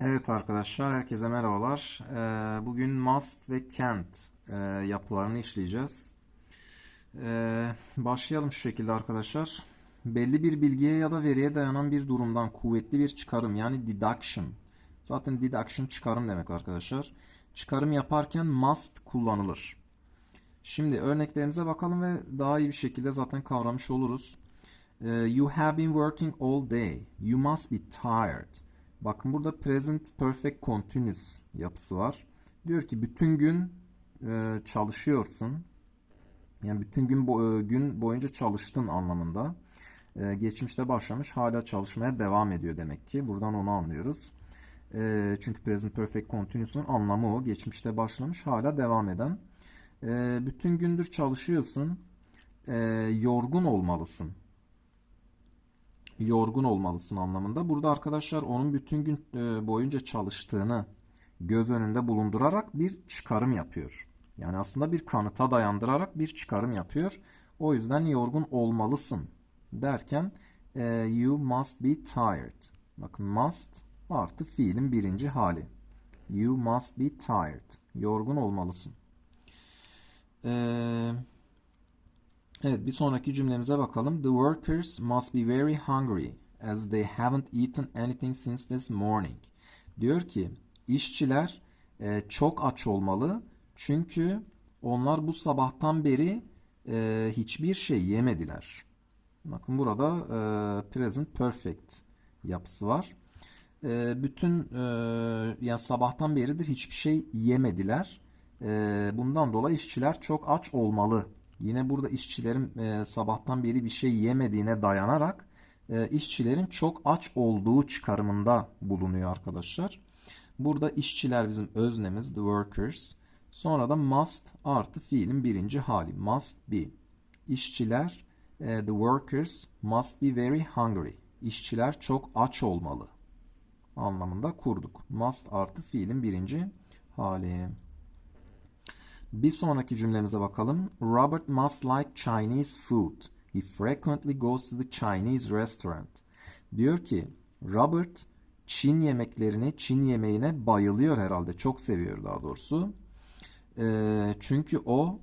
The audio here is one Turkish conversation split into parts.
Evet arkadaşlar, herkese merhabalar. Ee, Bugün must ve can't e, yapılarını işleyeceğiz. Ee, Başlayalım şu şekilde arkadaşlar. Belli bir bilgiye ya da veriye dayanan bir durumdan kuvvetli bir çıkarım yani deduction. Zaten deduction çıkarım demek arkadaşlar. Çıkarım yaparken must kullanılır. Şimdi örneklerimize bakalım ve daha iyi bir şekilde zaten kavramış oluruz. Ee, You have been working all day. You must be tired. Bakın burada present perfect continuous yapısı var. Diyor ki bütün gün e, çalışıyorsun. Yani bütün gün e, gün boyunca çalıştın anlamında. E, geçmişte başlamış, hala çalışmaya devam ediyor demek ki. Buradan onu anlıyoruz. Çünkü present perfect continuous'un anlamı o. Geçmişte başlamış, hala devam eden. E, bütün gündür çalışıyorsun. E, yorgun olmalısın yorgun olmalısın anlamında. Burada arkadaşlar onun bütün gün e, boyunca çalıştığını göz önünde bulundurarak bir çıkarım yapıyor. Yani aslında bir kanıta dayandırarak bir çıkarım yapıyor. O yüzden yorgun olmalısın derken e, you must be tired. Bakın must artı fiilin birinci hali. You must be tired. Yorgun olmalısın. Eee Evet, bir sonraki cümlemize bakalım. The workers must be very hungry as they haven't eaten anything since this morning. Diyor ki, işçiler e, çok aç olmalı çünkü onlar bu sabahtan beri e, hiçbir şey yemediler. Bakın burada e, present perfect yapısı var. E, bütün e, yani sabahtan beridir hiçbir şey yemediler. E, bundan dolayı işçiler çok aç olmalı Yine burada işçilerin e, sabahtan beri bir şey yemediğine dayanarak e, işçilerin çok aç olduğu çıkarımında bulunuyor arkadaşlar. Burada işçiler bizim öznemiz, the workers. Sonra da must artı fiilin birinci hali, must be. İşçiler, e, the workers must be very hungry. İşçiler çok aç olmalı anlamında kurduk. Must artı fiilin birinci hali. Bir sonraki cümlemize bakalım. Robert must like Chinese food. He frequently goes to the Chinese restaurant. Diyor ki Robert Çin yemeklerini, Çin yemeğine bayılıyor herhalde. Çok seviyor daha doğrusu. E, çünkü o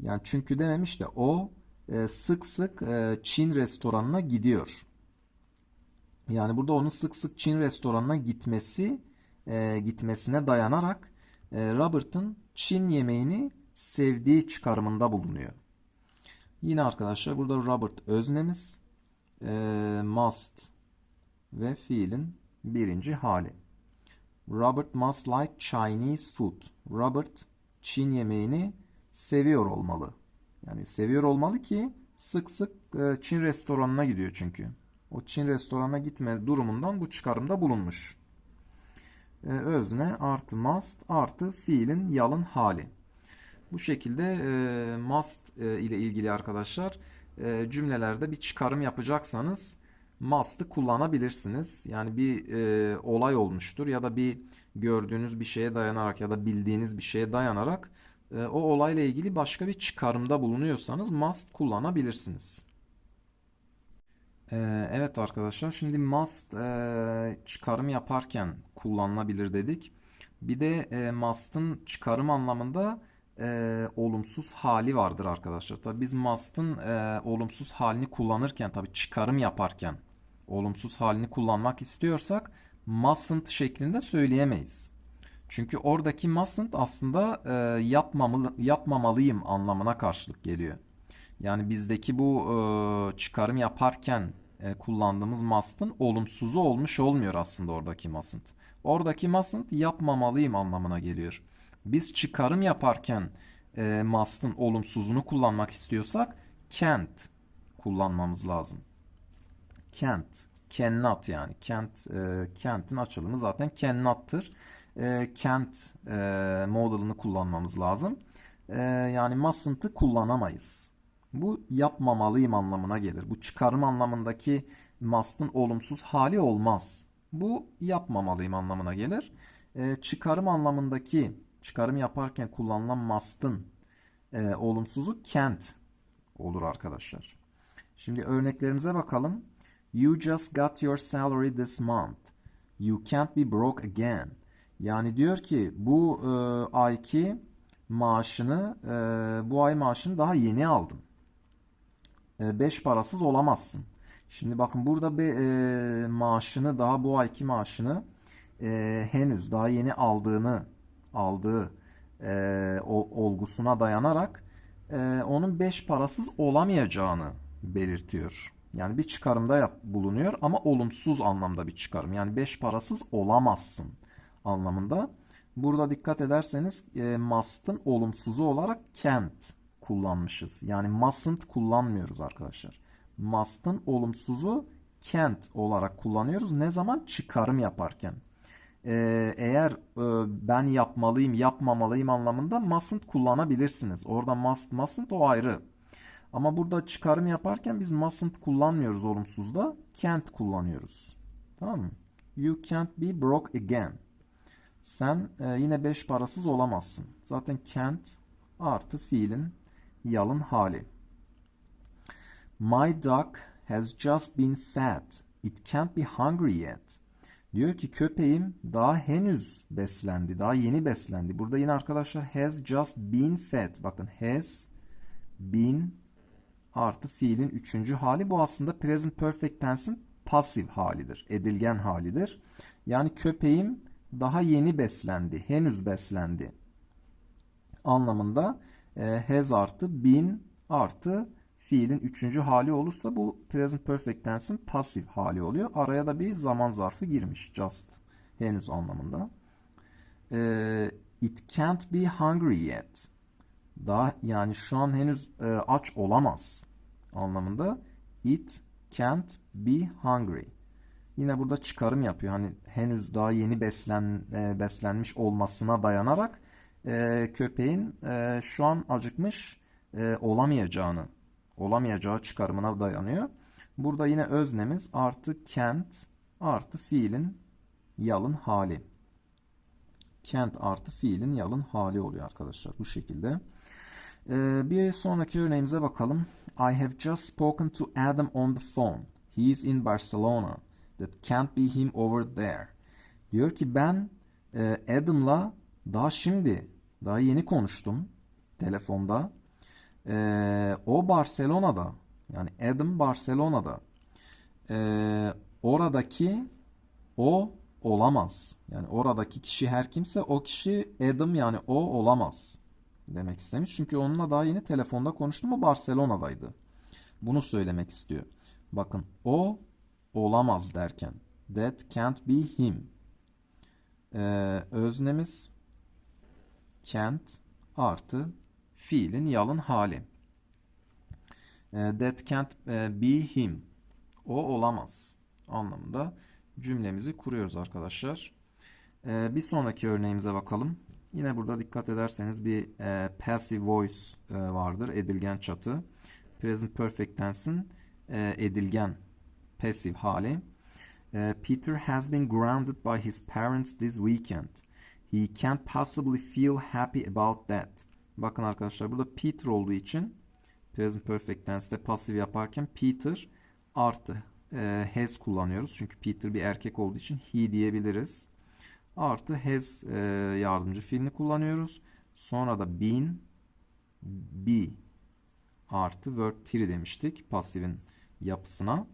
yani çünkü dememiş de o e, sık sık e, Çin restoranına gidiyor. Yani burada onun sık sık Çin restoranına gitmesi e, gitmesine dayanarak Robert'ın Çin yemeğini sevdiği çıkarımında bulunuyor. Yine arkadaşlar burada Robert öznemiz, e, must ve fiilin birinci hali. Robert must like Chinese food. Robert Çin yemeğini seviyor olmalı. Yani seviyor olmalı ki sık sık e, Çin restoranına gidiyor çünkü. O Çin restoranına gitme durumundan bu çıkarımda bulunmuş. E, özne artı must artı fiilin yalın hali. Bu şekilde e, must e, ile ilgili arkadaşlar e, cümlelerde bir çıkarım yapacaksanız must'ı kullanabilirsiniz. Yani bir olay olmuştur ya da bir gördüğünüz bir şeye dayanarak ya da bildiğiniz bir şeye dayanarak o olayla ilgili başka bir çıkarımda bulunuyorsanız must kullanabilirsiniz. E, evet arkadaşlar şimdi must e, çıkarım yaparken kullanılabilir dedik. Bir de e, must'ın çıkarım anlamında e, olumsuz hali vardır arkadaşlar. Tabii biz must'ın e, olumsuz halini kullanırken tabii çıkarım yaparken olumsuz halini kullanmak istiyorsak mustn't şeklinde söyleyemeyiz. Çünkü oradaki mustn't aslında yapmamalı, yapmamalıyım anlamına karşılık geliyor. Yani bizdeki bu e, çıkarım yaparken e, kullandığımız must'ın olumsuzu olmuş olmuyor aslında oradaki mustn't. Oradaki mustn't yapmamalıyım anlamına geliyor. Biz çıkarım yaparken e, must'ın olumsuzunu kullanmak istiyorsak can't kullanmamız lazım. Can't, cannot yani. Can't, e, can't'in açılımı zaten cannot'tır. E, can't e, model'ını kullanmamız lazım. E, yani mustn't'ı kullanamayız. Bu yapmamalıyım anlamına gelir. Bu çıkarım anlamındaki must'ın olumsuz hali olmaz. Bu yapmamalıyım anlamına gelir. E, çıkarım anlamındaki çıkarım yaparken kullanılan must'ın e, olumsuzu can't olur arkadaşlar. Şimdi örneklerimize bakalım. You just got your salary this month. You can't be broke again. Yani diyor ki bu e, ayki maaşını e, bu ay maaşını daha yeni aldım. E, 5 parasız olamazsın. Şimdi bakın burada bir e, maaşını daha bu ayki maaşını e, henüz daha yeni aldığını aldığı e, olgusuna dayanarak e, onun 5 parasız olamayacağını belirtiyor. Yani bir çıkarımda yap, bulunuyor ama olumsuz anlamda bir çıkarım. Yani 5 parasız olamazsın anlamında. Burada dikkat ederseniz e, must'ın olumsuzu olarak can't kullanmışız. Yani mustn't kullanmıyoruz arkadaşlar. Must'ın olumsuzu can't olarak kullanıyoruz. Ne zaman? Çıkarım yaparken. Ee, eğer e, ben yapmalıyım, yapmamalıyım anlamında mustn't kullanabilirsiniz. Orada must, mustn't o ayrı. Ama burada çıkarım yaparken biz mustn't kullanmıyoruz olumsuzda. Can't kullanıyoruz. Tamam mı? You can't be broke again. Sen e, yine beş parasız olamazsın. Zaten can't artı fiilin yalın hali. My dog has just been fed. It can't be hungry yet. Diyor ki köpeğim daha henüz beslendi. Daha yeni beslendi. Burada yine arkadaşlar has just been fed. Bakın has been artı fiilin üçüncü hali. Bu aslında present perfect tense'in pasif halidir. Edilgen halidir. Yani köpeğim daha yeni beslendi. Henüz beslendi. Anlamında e, has artı been artı fiilin üçüncü hali olursa bu present perfect tense'in pasif hali oluyor. Araya da bir zaman zarfı girmiş. Just. Henüz anlamında. E, it can't be hungry yet. Daha yani şu an henüz e, aç olamaz anlamında. It can't be hungry. Yine burada çıkarım yapıyor. Hani henüz daha yeni beslen e, beslenmiş olmasına dayanarak e, köpeğin e, şu an acıkmış e, olamayacağını, olamayacağı çıkarımına dayanıyor. Burada yine öznemiz artı can't artı fiilin yalın hali. Can't artı fiilin yalın hali oluyor arkadaşlar bu şekilde. Ee, bir sonraki örneğimize bakalım. I have just spoken to Adam on the phone. He is in Barcelona. That can't be him over there. Diyor ki ben e, Adam'la daha şimdi, daha yeni konuştum telefonda. E, o Barcelona'da. Yani Adam Barcelona'da. E, oradaki o olamaz. Yani oradaki kişi her kimse o kişi Adam yani o olamaz demek istemiş. Çünkü onunla daha yeni telefonda konuştum. O Barcelona'daydı. Bunu söylemek istiyor. Bakın o olamaz derken that can't be him. Ee, öznemiz can't artı fiilin yalın hali. Ee, that can't e, be him. O olamaz anlamında cümlemizi kuruyoruz arkadaşlar. Ee, bir sonraki örneğimize bakalım. Yine burada dikkat ederseniz bir e, passive voice e, vardır. Edilgen çatı. Present perfect tense'in e, edilgen passive hali. E, Peter has been grounded by his parents this weekend. He can't possibly feel happy about that. Bakın arkadaşlar burada Peter olduğu için present perfect tense'de pasif yaparken Peter artı e, has kullanıyoruz. Çünkü Peter bir erkek olduğu için he diyebiliriz. Artı has e, yardımcı fiilini kullanıyoruz. Sonra da been be artı verb three demiştik pasifin yapısına.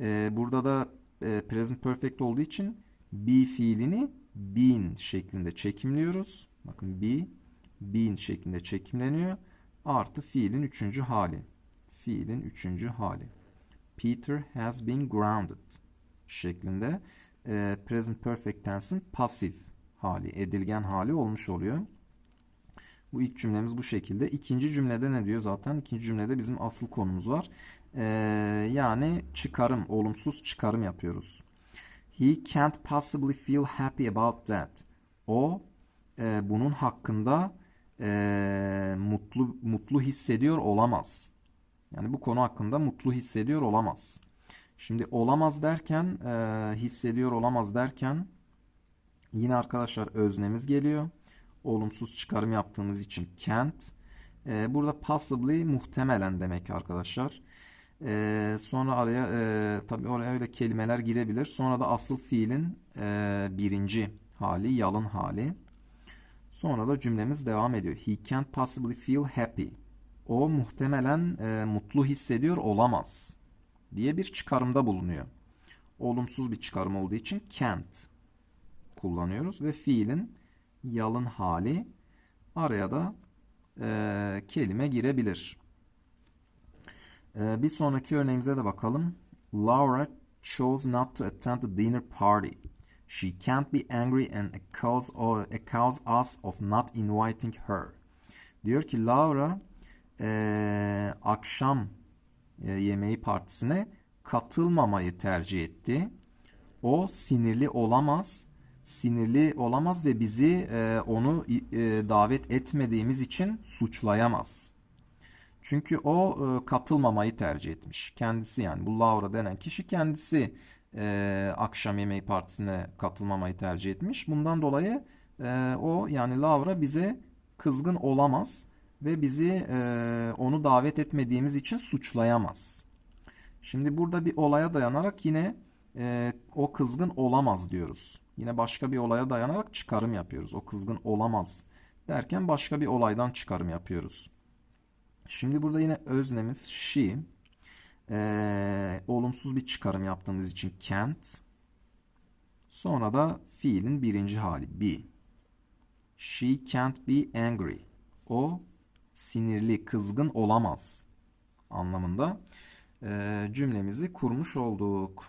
E, burada da e, present perfect olduğu için be fiilini been şeklinde çekimliyoruz. Bakın be been şeklinde çekimleniyor. Artı fiilin üçüncü hali. Fiilin üçüncü hali. Peter has been grounded şeklinde e, present perfect tense'in pasif hali, edilgen hali olmuş oluyor. Bu ilk cümlemiz bu şekilde. İkinci cümlede ne diyor zaten? İkinci cümlede bizim asıl konumuz var. E, yani çıkarım, olumsuz çıkarım yapıyoruz. He can't possibly feel happy about that. O e, bunun hakkında e, mutlu mutlu hissediyor olamaz. Yani bu konu hakkında mutlu hissediyor olamaz. Şimdi olamaz derken, e, hissediyor olamaz derken yine arkadaşlar öznemiz geliyor. Olumsuz çıkarım yaptığımız için can't. E, burada possibly muhtemelen demek arkadaşlar. Ee, sonra araya e, tabii oraya öyle kelimeler girebilir. Sonra da asıl fiilin e, birinci hali, yalın hali. Sonra da cümlemiz devam ediyor. He can't possibly feel happy. O muhtemelen e, mutlu hissediyor olamaz diye bir çıkarımda bulunuyor. Olumsuz bir çıkarım olduğu için can't kullanıyoruz ve fiilin yalın hali araya da e, kelime girebilir. E, bir sonraki örneğimize de bakalım. Laura chose not to attend the dinner party. She can't be angry and accuse, accuse us of not inviting her. Diyor ki Laura e, akşam e, yemeği partisine katılmamayı tercih etti. O sinirli olamaz, sinirli olamaz ve bizi e, onu e, davet etmediğimiz için suçlayamaz. Çünkü o e, katılmamayı tercih etmiş. Kendisi yani bu Laura denen kişi kendisi e, akşam yemeği partisine katılmamayı tercih etmiş. Bundan dolayı e, o yani Laura bize kızgın olamaz ve bizi e, onu davet etmediğimiz için suçlayamaz. Şimdi burada bir olaya dayanarak yine e, o kızgın olamaz diyoruz. Yine başka bir olaya dayanarak çıkarım yapıyoruz. O kızgın olamaz derken başka bir olaydan çıkarım yapıyoruz. Şimdi burada yine öznemiz she. E, olumsuz bir çıkarım yaptığımız için can't. Sonra da fiilin birinci hali be. She can't be angry. O sinirli, kızgın olamaz anlamında e, cümlemizi kurmuş olduk.